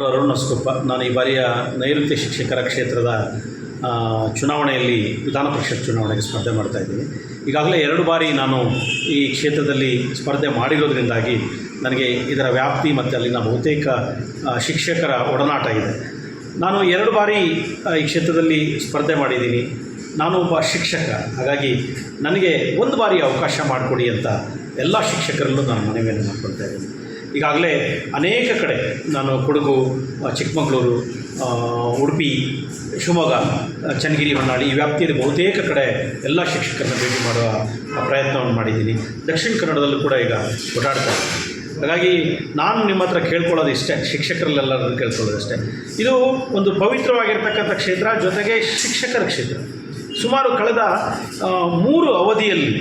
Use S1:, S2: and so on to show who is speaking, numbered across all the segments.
S1: ಅರುಣ್ ಅಸ್ಕೊಪ್ಪ ನಾನು ಈ ಬಾರಿಯ ನೈಋತ್ಯ ಶಿಕ್ಷಕರ ಕ್ಷೇತ್ರದ ಚುನಾವಣೆಯಲ್ಲಿ, ವಿಧಾನ ಪರಿಷತ್ ಚುನಾವಣೆಗೆ ಸ್ಪರ್ಧೆ ಮಾಡ್ತಾ ಇದ್ದೀನಿ. ಈಗಾಗಲೇ ಎರಡು ಬಾರಿ ನಾನು ಈ ಕ್ಷೇತ್ರದಲ್ಲಿ ಸ್ಪರ್ಧೆ ಮಾಡಿರೋದ್ರಿಂದಾಗಿ ನನಗೆ ಇದರ ವ್ಯಾಪ್ತಿ ಮತ್ತು ಅಲ್ಲಿನ ಬಹುತೇಕ ಶಿಕ್ಷಕರ ಒಡನಾಟ ಇದೆ. ನಾನು ಎರಡು ಬಾರಿ ಈ ಕ್ಷೇತ್ರದಲ್ಲಿ ಸ್ಪರ್ಧೆ ಮಾಡಿದ್ದೀನಿ. ನಾನು ಒಬ್ಬ ಶಿಕ್ಷಕ, ಹಾಗಾಗಿ ನನಗೆ ಒಂದು ಬಾರಿ ಅವಕಾಶ ಮಾಡಿಕೊಡಿ ಅಂತ ಎಲ್ಲ ಶಿಕ್ಷಕರಲ್ಲೂ ನಾನು ಮನವಿಯನ್ನು ಮಾಡ್ಕೊಳ್ತಾ ಇದ್ದೀನಿ. ಈಗಾಗಲೇ ಅನೇಕ ಕಡೆ ನಾನು ಕೊಡಗು ಚಿಕ್ಕಮಗಳೂರು ಉಡುಪಿ, ಶಿವಮೊಗ್ಗ ಚನ್ನಗಿರಿ, ಹೊನ್ನಾಳಿ ಈ ವ್ಯಾಪ್ತಿಯಲ್ಲಿ ಬಹುತೇಕ ಕಡೆ ಎಲ್ಲ ಶಿಕ್ಷಕರನ್ನ ಭೇಟಿ ಮಾಡುವ ಪ್ರಯತ್ನವನ್ನು ಮಾಡಿದ್ದೀನಿ. ದಕ್ಷಿಣ ಕನ್ನಡದಲ್ಲೂ ಕೂಡ ಈಗ ಓಡಾಡ್ತಾ ಹಾಗಾಗಿ ನಾನು ನಿಮ್ಮ ಹತ್ರ ಕೇಳ್ಕೊಳ್ಳೋದು ಇಷ್ಟೇ ಶಿಕ್ಷಕರಲ್ಲೆಲ್ಲರೂ ಕೇಳ್ಕೊಳ್ಳೋದು ಅಷ್ಟೇ. ಇದು ಒಂದು ಪವಿತ್ರವಾಗಿರ್ತಕ್ಕಂಥ ಕ್ಷೇತ್ರ, ಜೊತೆಗೆ ಶಿಕ್ಷಕರ ಕ್ಷೇತ್ರ. ಸುಮಾರು ಕಳೆದ ಮೂರು ಅವಧಿಯಲ್ಲಿ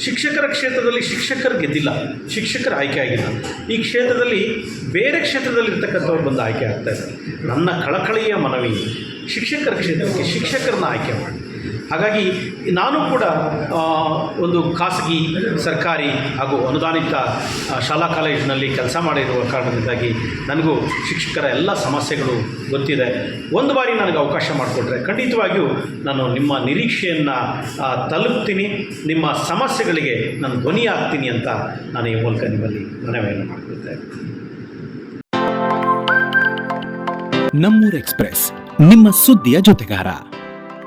S1: ಶಿಕ್ಷಕರ ಕ್ಷೇತ್ರದಲ್ಲಿ ಶಿಕ್ಷಕರು ಗೆದ್ದಿಲ್ಲ, ಶಿಕ್ಷಕರ ಆಯ್ಕೆ ಆಗಿಲ್ಲ. ಈ ಕ್ಷೇತ್ರದಲ್ಲಿ ಬೇರೆ ಕ್ಷೇತ್ರದಲ್ಲಿರ್ತಕ್ಕಂಥವ್ರು ಬಂದು ಆಯ್ಕೆ ಆಗ್ತಾ ಇದ್ದಾರೆ. ನನ್ನ ಕಳಕಳಿಯ ಮನವಿ, ಶಿಕ್ಷಕರ ಕ್ಷೇತ್ರಕ್ಕೆ ಶಿಕ್ಷಕರನ್ನ ಆಯ್ಕೆ ಮಾಡಿ. ಹಾಗಾಗಿ ನಾನು ಕೂಡ ಒಂದು ಖಾಸಗಿ, ಸರ್ಕಾರಿ ಹಾಗೂ ಅನುದಾನಿತ ಶಾಲಾ ಕಾಲೇಜಿನಲ್ಲಿ ಕೆಲಸ ಮಾಡಿರುವ ಕಾರಣದಿಂದಾಗಿ ನನಗೂ ಶಿಕ್ಷಕರ ಎಲ್ಲ ಸಮಸ್ಯೆಗಳು ಗೊತ್ತಿದೆ. ಒಂದು ಬಾರಿ ನನಗೆ ಅವಕಾಶ ಮಾಡಿಕೊಟ್ರೆ ಖಂಡಿತವಾಗಿಯೂ ನಾನು ನಿಮ್ಮ ನಿರೀಕ್ಷೆಯನ್ನು ತಲುಪ್ತೀನಿ. ನಿಮ್ಮ ಸಮಸ್ಯೆಗಳಿಗೆ ನಾನು ಧ್ವನಿ ಆಗ್ತೀನಿ ಅಂತ ನಾನು ಈ ಮೂಲಕ ನಿಮ್ಮಲ್ಲಿ ಮನವಿಯನ್ನು ಮಾಡಿಕೊಳ್ತೇನೆ.
S2: ನಮ್ಮೂರ್ ಎಕ್ಸ್ಪ್ರೆಸ್, ನಿಮ್ಮ ಸುದ್ದಿಯ ಜೊತೆಗಾರ.